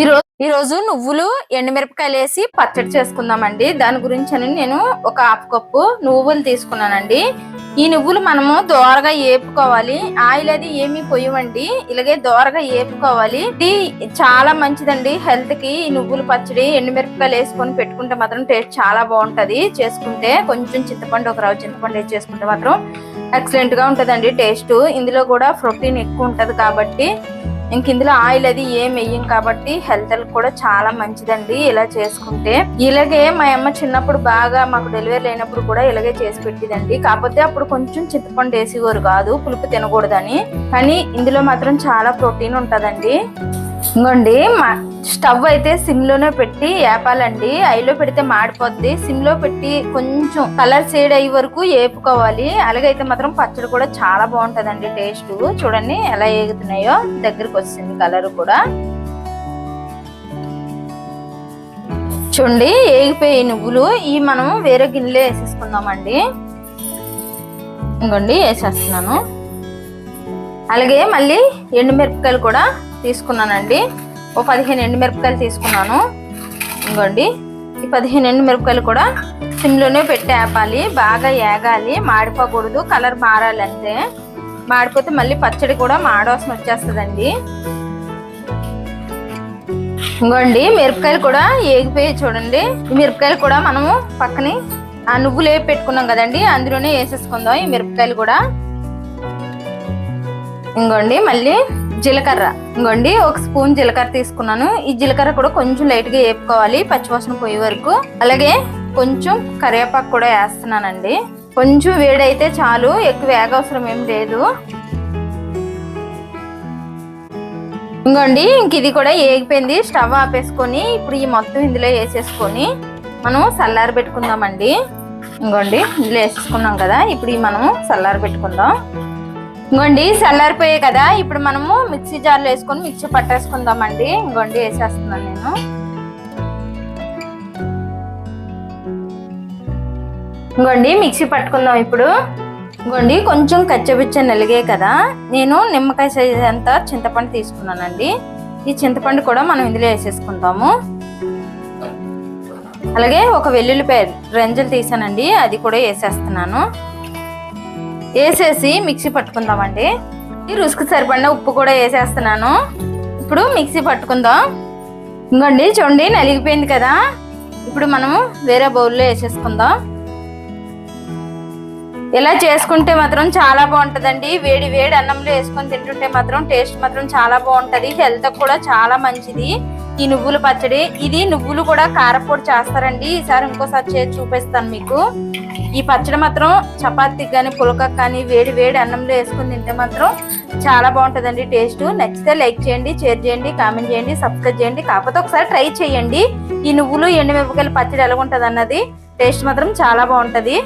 ఈ రోజు నువ్వులు ఎండుమిరపకాయలు వేసి పచ్చడి చేసుకుందామండి. దాని గురించి అని నేను ఒక హాఫ్ కప్పు నువ్వులు తీసుకున్నానండి. ఈ నువ్వులు మనము దోరగా ఏపుకోవాలి. ఆయిల్ అది ఏమి పొయ్యమండి ఇలాగే దోరగా ఏపుకోవాలి. ఇది చాలా మంచిదండి హెల్త్కి. ఈ నువ్వులు పచ్చడి ఎండుమిరపకాయలు వేసుకొని పెట్టుకుంటే మాత్రం టేస్ట్ చాలా బాగుంటది. చేసుకుంటే కొంచెం చింతపండు ఒక రవ్వ చింతపండు వేసి చేసుకుంటే మాత్రం ఎక్సలెంట్గా ఉంటదండి టేస్ట్. ఇందులో కూడా ప్రోటీన్ ఎక్కువ ఉంటది కాబట్టి ఇంక ఇందులో ఆయిల్ అది ఏం వెయ్యం కాబట్టి హెల్త్ కూడా చాలా మంచిదండి ఇలా చేసుకుంటే. ఇలాగే మా అమ్మ చిన్నప్పుడు బాగా మాకు డెలివరీ అయినప్పుడు కూడా ఇలాగే చేసి పెట్టిదండి. కాకపోతే అప్పుడు కొంచెం చింతపండు వేసేవారు కాదు పులుపు తినకూడదని. కానీ ఇందులో మాత్రం చాలా ప్రోటీన్ ఉంటుందండి. ఇంకోండి మా స్టవ్ అయితే సిమ్లోనే పెట్టి ఏపాలండి. ఐలో పెడితే మాడిపోద్ది. సిమ్లో పెట్టి కొంచెం కలర్ షేడ్ అయ్యే వరకు ఏపుకోవాలి. అలాగైతే మాత్రం పచ్చడి కూడా చాలా బాగుంటుందండి టేస్ట్. చూడండి ఎలా ఏగుతున్నాయో. దగ్గరకు వచ్చింది కలర్ కూడా. చూడండి ఏగిపోయి నువ్వులు. ఈ మనం వేరే గిన్నెలో వేసేసుకుందామండి. ఇంకోండి వేసేస్తున్నాను. అలాగే మళ్ళీ ఎండుమిరపకాయలు కూడా తీసుకున్నానండి. ఓ పదిహేను ఎండుమిరపకాయలు తీసుకున్నాను. ఇంకోండి ఈ పదిహేను ఎండుమిరపకాయలు కూడా సిమ్లోనే పెట్టి ఆపాలి బాగా ఏగాలి మాడిపోకూడదు కలర్ మారాలి అంతే. మాడిపోతే మళ్ళీ పచ్చడి కూడా మాడవాసన వచ్చేస్తుందండి. ఇంకోండి మిరపకాయలు కూడా ఏగిపోయి చూడండి. ఈ మిరపకాయలు కూడా మనము పక్కనే ఆ నువ్వులు పెట్టుకున్నాం కదండి అందులోనే వేసేసుకుందాం ఈ మిరపకాయలు కూడా. ఇంకోండి మళ్ళీ జీలకర్ర. ఇంకోండి ఒక స్పూన్ జీలకర్ర తీసుకున్నాను. ఈ జీలకర్ర కూడా కొంచెం లైట్గా వేపుకోవాలి పచ్చివాసన పోయే వరకు. అలాగే కొంచెం కరివేపాకు కూడా వేస్తున్నానండి. కొంచెం వేడైతే చాలు ఎక్కువ వేగ అవసరం ఏం లేదు. ఇంకోండి ఇంక ఇది కూడా ఏగిపోయింది. స్టవ్ ఆపేసుకొని ఇప్పుడు ఈ మొత్తం ఇందులో వేసేసుకొని మనం చల్లారి పెట్టుకుందామండి. ఇంకోండి ఇందులో వేసేసుకున్నాం కదా ఇప్పుడు ఈ మనం చల్లారి పెట్టుకుందాం. ఇంకోండి చల్లారిపోయాయి కదా ఇప్పుడు మనము మిక్సీ జార్లో వేసుకొని మిక్సీ పట్టేసుకుందామండి. ఇంకోండి వేసేస్తున్నాను నేను. ఇంకోండి మిక్సీ పట్టుకుందాం ఇప్పుడు. ఇంకోండి కొంచెం కచ్చపిచ్చ నలిగే కదా నేను నిమ్మకాయ సైజ్ అంతా చింతపండు తీసుకున్నానండి. ఈ చింతపండు కూడా మనం ఇందులో వేసేసుకుందాము. అలాగే ఒక వెల్లుల్లిపాయ రంజలు తీసానండి అది కూడా వేసేస్తున్నాను. వేసేసి మిక్సీ పట్టుకుందామండి. ఈ రుసుకు సరిపడిన ఉప్పు కూడా వేసేస్తున్నాను. ఇప్పుడు మిక్సీ పట్టుకుందాం. ఇంకోండి చూడండి నలిగిపోయింది కదా. ఇప్పుడు మనము వేరే బౌల్లో వేసేసుకుందాం. ఇలా చేసుకుంటే మాత్రం చాలా బాగుంటుందండి. వేడి వేడి అన్నంలో వేసుకొని తింటుంటే మాత్రం టేస్ట్ మాత్రం చాలా బాగుంటుంది. హెల్త్ కూడా చాలా మంచిది. ఈ నువ్వుల పచ్చడి ఇది నువ్వులు కూడా కారపొడి చేస్తారండి. ఈసారి ఇంకోసారి చేసి చూపిస్తాను మీకు. ఈ పచ్చడి మాత్రం చపాతీకి కానీ పులకకు కానీ వేడి వేడి అన్నంలో వేసుకుని తింటే మాత్రం చాలా బాగుంటుందండి టేస్ట్. నచ్చితే లైక్ చేయండి షేర్ చేయండి కామెంట్ చేయండి సబ్స్క్రైబ్ చేయండి కాకపోతే ఒకసారి ట్రై చేయండి. ఈ నువ్వులు ఎండుమిరపకాయల పచ్చడి ఎలా ఉంటుంది అన్నది టేస్ట్ మాత్రం చాలా బాగుంటుంది.